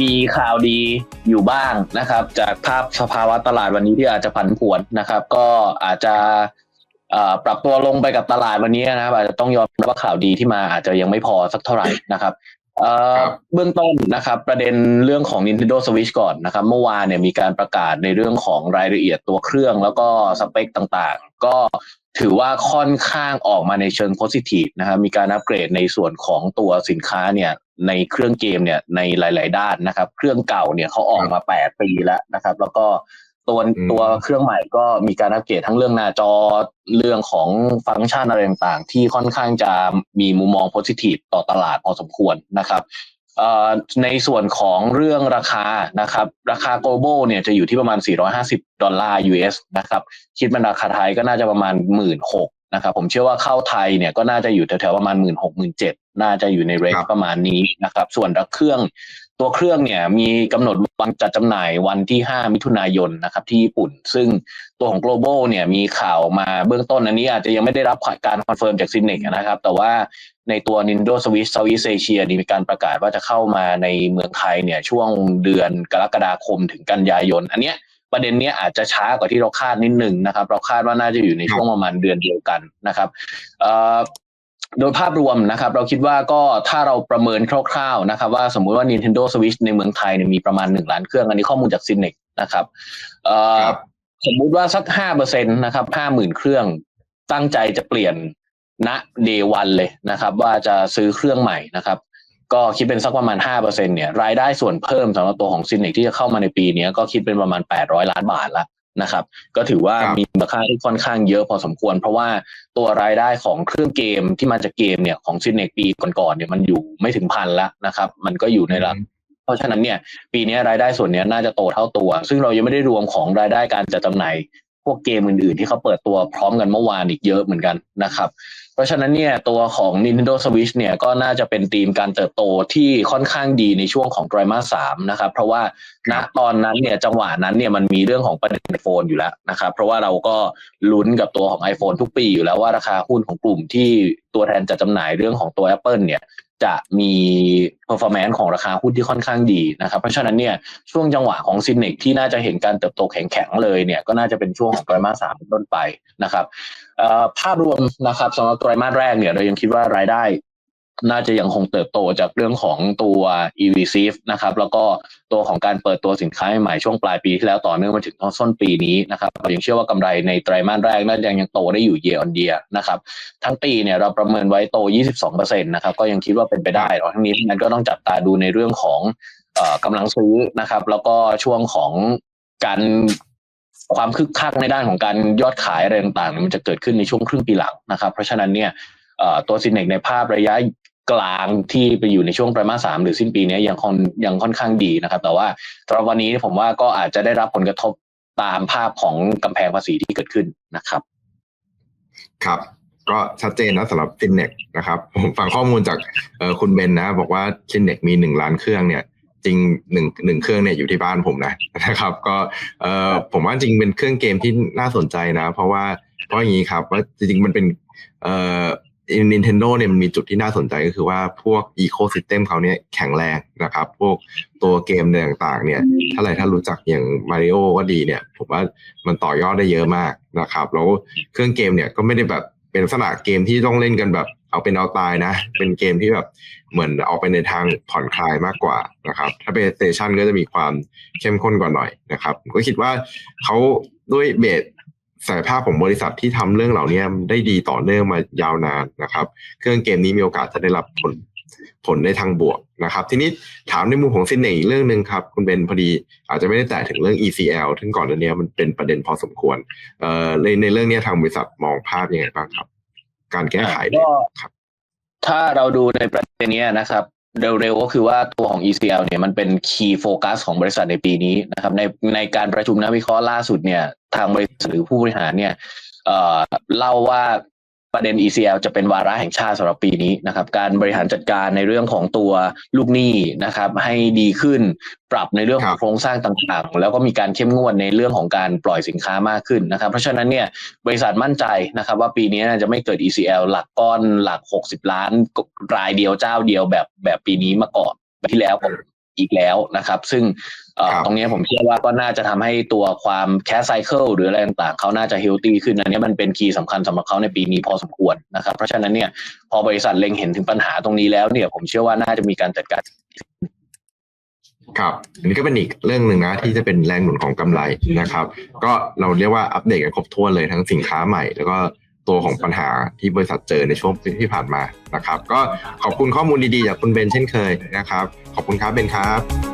มีข่าวดีอยู่บ้างนะครับ จากภาพสภาวะตลาดวันนี้ที่อาจจะผันผวนนะครับ ก็อาจจะปรับตัวลงไปกับตลาดวันนี้นะครับอาจจะต้องยอมรับว่าข่าวดีที่มาอาจจะยังไม่พอสักเท่าไหร่นะครับ เบเบื้องต้นนะครับ ประเด็นเรื่องของ Nintendo Switch ก่อนนะครับ เมื่อวานเนี่ยมีการประกาศในเรื่องของรายละเอียดตัวเครื่องแล้วก็สเปคต่างๆ ก็ถือว่าค่อนข้างออกมาในเชิงโพซิทีฟนะครับมีการอัปเกรดในส่วนของตัวสินค้าเนี่ยในเครื่องเกมเนี่ยในหลาย ๆ ด้านนะครับ เครื่องเก่าเนี่ยเขาออกมา 8 ปีแล้วนะครับ แล้วก็ ตัวอืมตัวเครื่องใหม่ก็มีการอัปเกรดทั้งเรื่องหน้าจอเรื่องของฟังก์ชันอะไรต่างๆ ที่ค่อนข้างจะมีมุมมองโพซิทีฟต่อตลาดพอสมควรนะครับเอ่อในส่วนของเรื่องราคานะครับ ราคา global เนี่ยจะอยู่ที่ประมาณ 450 ดอลลาร์ US นะครับ คิดเป็นราคาไทยก็น่าจะประมาณ 1 6ื่นนะครับ ผมเชื่อว่าเข้าไทยเนี่ยก็น่าจะอยู่แถวๆประมาณ 1 6 0 0 0 1 7 0 0น่าจะอยู่ในเรนครัจ์บประมาณนี้นะครับ ส่วนเครื่อง ตัวเครื่องเนี่ยมีกำหนดวันจัดจำหน่ายวันที่ 5 มิถุนายนนะครับที่ญี่ปุ่น ซึ่งตัวของ global เนี่ยมีข่าวมาเบื้องต้นอันนี้อาจจะยังไม่ได้รับการคอนเฟิร์มจากซินเนกนะครับ แต่ว่าในตัว Nintendo Switch Southeast Asia นี่มีการประกาศว่าจะเข้ามาในเมืองไทยเนี่ยช่วงเดือนกรกฎาคมถึงกันยายน อันเนี้ยประเด็นเนี้ยอาจจะช้ากว่าที่เราคาดนิดหนึ่งนะครับ เราคาดว่าน่าจะอยู่ในช่วงประมาณเดือนเดียวกันนะครับเอ่อ โดยภาพรวมนะครับ เราคิดว่าก็ถ้าเราประเมินคร่าวๆนะครับ ว่าสมมุติว่า Nintendo Switch ในเมืองไทยเนี่ยมีประมาณหนึ่งล้านเครื่อง อันนี้ข้อมูลจากซินเนกนะครับเอ่อครับสมมุติว่าสักห้าเปอร์เซ็นตนะครับห้าหมื่นเครื่องตั้งใจจะเปลี่ยนณเดวันเลยนะครับ ว่าจะซื้อเครื่องใหม่นะครับ ก็คิดเป็นสักประมาณห้าเปอร์เซ็นเนี่ยรายได้ส่วนเพิ่มสำหรับตัวของซินเนกที่จะเข้ามาในปีนี้ก็คิดเป็นประมาณแปดร้อยล้านบาทละ นะครับ ก็ถือว่าครับมีมูลค่าที่ค่อนข้างเยอะพอสมควร เพราะว่าตัวรายได้ของเครื่องเกมที่มาจากเกมเนี่ยของซินเนกปีก่อนๆเนี่ยมันอยู่ไม่ถึงพันละนะครับ มันก็อยู่ในระดับเพราะฉะนั้นเนี่ยปีนี้รายได้ส่วนเนี้ยน่าจะโตเท่าตัว ซึ่งเรายังไม่ได้รวมของรายได้การจัดจำหน่ายพวกเกมอื่นๆ ที่เขาเปิดตัวพร้อมกันเมื่อวานอีกเยอะเหมือนกันนะครับ เพราะฉะนั้นเนี่ยตัวของ Nintendo Switch เนี่ยก็น่าจะเป็นธีมการเติบโตที่ค่อนข้างดีในช่วงของไตรมาสสามนะครับ เพราะว่าณตอนนั้นเนี่ยจังหวะนั้นเนี่ยมันมีเรื่องของประเด็นไอโฟนอยู่แล้วนะครับ เพราะว่าเราก็ลุ้นกับตัวของ iPhone ทุกปีอยู่แล้วว่าราคาหุ้นของกลุ่มที่ตัวแทนจัดจำหน่ายเรื่องของตัว Apple เนี่ยจะมี performance ของราคาหุ้นที่ค่อนข้างดีนะครับ เพราะฉะนั้นเนี่ยช่วงจังหวะของซินเนกที่น่าจะเห็นการเติบโตแข็งๆเลยเนี่ยก็น่าจะเป็นช่วงของไตรมาสสามต้นไปนะครับภาพรวมนะครับสำหรับไตรมาสแรกเนี่ยเรายังคิดว่ารายได้น่าจะยังคงเติบโตจากเรื่องของตัว e v c นะครับแล้วก็ตัวของการเปิดตัวสินค้าใหม่ช่วงปลายปีที่แล้วต่อเนื่องมาถึงต้นปีนี้นะครับเรายังเชื่อว่ากำไรในไตรมาสแรกน่าจะยังโตได้อยู่ year on year นะครับทั้งปีเนี่ยเราประเมินไว้โต 22%นะครับก็ยังคิดว่าเป็นไปได้หรอทั้งนี้ทั้งนั้นก็ต้องจับตาดูในเรื่องของอกำลังซื้อนะครับ แล้วก็ช่วงของการ ความคึกคักในด้านของการยอดขายอะไรต่างๆนี่มันจะเกิดขึ้นในช่วงครึ่งปีหลังนะครับ เพราะฉะนั้นเนี่ยตัวซินเนกในภาพระยะกลางที่ไปอยู่ในช่วงไตรมาสสามหรือสิ้นปีนี้ยังคงยังค่อนข้างดีนะครับ แต่ว่าสำหรับวันนี้ผมว่าก็อาจจะได้รับผลกระทบตามภาพของกำแพงภาษีที่เกิดขึ้นนะครับ ครับ ก็ชัดเจนนะสำหรับซินเน็กนะครับผมฟังข้อมูลจากคุณเบนนะ บอกว่าซินเน็กมีหนึ่งล้านเครื่องเนี่ย จริงหนึ่งหนึ่งเครื่องเนี่ยอยู่ที่บ้านผมนะนะครับ ก็เอ่อผมว่าจริงเป็นเครื่องเกมที่น่าสนใจนะ เพราะว่าเพราะอย่างนี้ครับว่าจริงๆมันเป็นเอ่อ Nintendo เนี่ยมันมีจุดที่น่าสนใจก็คือว่าพวกอีโค y ิสเต็มเขาเนี่ยแข็งแรงนะครับ พวกตัวเกมต่างๆ เนี่ย ถ้าอะไรถ้ารู้จักอย่างมาริโอก็ดีเนี่ย ผมว่ามันต่อยอดได้เยอะมากนะครับ แล้วเครื่องเกมเนี่ยก็ไม่ได้แบบเป็นลักษณะเกมที่ต้องเล่นกันแบบ เอาเป็นเอาตายนะ เป็นเกมที่แบบเหมือนเอาไปในทางผ่อนคลายมากกว่านะครับ ถ้าเป็นสเตชันก็จะมีความเข้มข้นกว่าหน่อยนะครับก็คิดว่าเขาด้วยเบสศักยภาพของบริษัทที่ทำเรื่องเหล่านี้ได้ดีต่อเนื่องมายาวนานนะครับ เครื่องเกมนี้มีโอกาสจะได้รับผลผลในทางบวกนะครับ ทีนี้ถามในมุมของซินเนกอีกเรื่องหนึ่งครับ คุณเบนพอดีอาจจะไม่ได้แตะถึงเรื่อง ECL ถึงก่อนอันเนี้ยมันเป็นประเด็นพอสมควรเอ่อในในเรื่องนี้ทางบริษัทมองภาพยังไงบ้างครับ การแก้ไขก็ครับ ถ้าเราดูในประเด็นนี้นะครับเร็วๆก็คือว่าตัวของ ECL เนี่ยมันเป็นคีย์โฟกัสของบริษัทในปีนี้นะครับในในการประชุมนักวิเคราะห์ล่าสุดเนี่ยทางบริษัทหรือผู้บริหารเนี่ยเอ่อเล่าว่า ประเด็น ECL จะเป็นวาระแห่งชาติสำหรับปีนี้นะครับการบริหารจัดการในเรื่องของตัวลูกหนี้นะครับให้ดีขึ้นปรับในเรื่องขครัองบโครงสร้างต่างๆ แล้วก็มีการเข้มงวดในเรื่องของการปล่อยสินค้ามากขึ้นนะครับ เพราะฉะนั้นเนี่ยบริษัทมั่นใจนะครับว่าปีนี้น่าจะไม่เกิด ECL หลักก้อนหลัก 60 ล้านรายเดียวเจ้าเดียวแบบแบบปีนี้มาก่อนปีที่แล้วผม อีกแล้วนะครับ ซึ่งเอ่อครับตรงนี้ผมเชื่อว่าก็น่าจะทำให้ตัวความแคสไซเคิลหรืออะไรต่างๆเขาน่าจะเฮลตี้ขึ้นอันนี้มันเป็นคีย์สำคัญสำหรับเขาในปีนี้พอสมควรนะครับ เพราะฉะนั้นเนี่ยพอบริษัทเล็งเห็นถึงปัญหาตรงนี้แล้วเนี่ย ผมเชื่อว่าน่าจะมีการจัดการครับ อันนี้ก็เป็นอีกเรื่องหนึ่งนะที่จะเป็นแรงหนุนของกำไรนะครับ ก็เราเรียกว่าอัปเดตกันครบถ้วนเลยทั้งสินค้าใหม่แล้วก็ ตัวของปัญหาที่บริษัทเจอในช่วงที่ผ่านมานะครับ ก็ขอบคุณข้อมูลดีๆจากคุณเบนเช่นเคยนะครับ ขอบคุณครับเบนครับ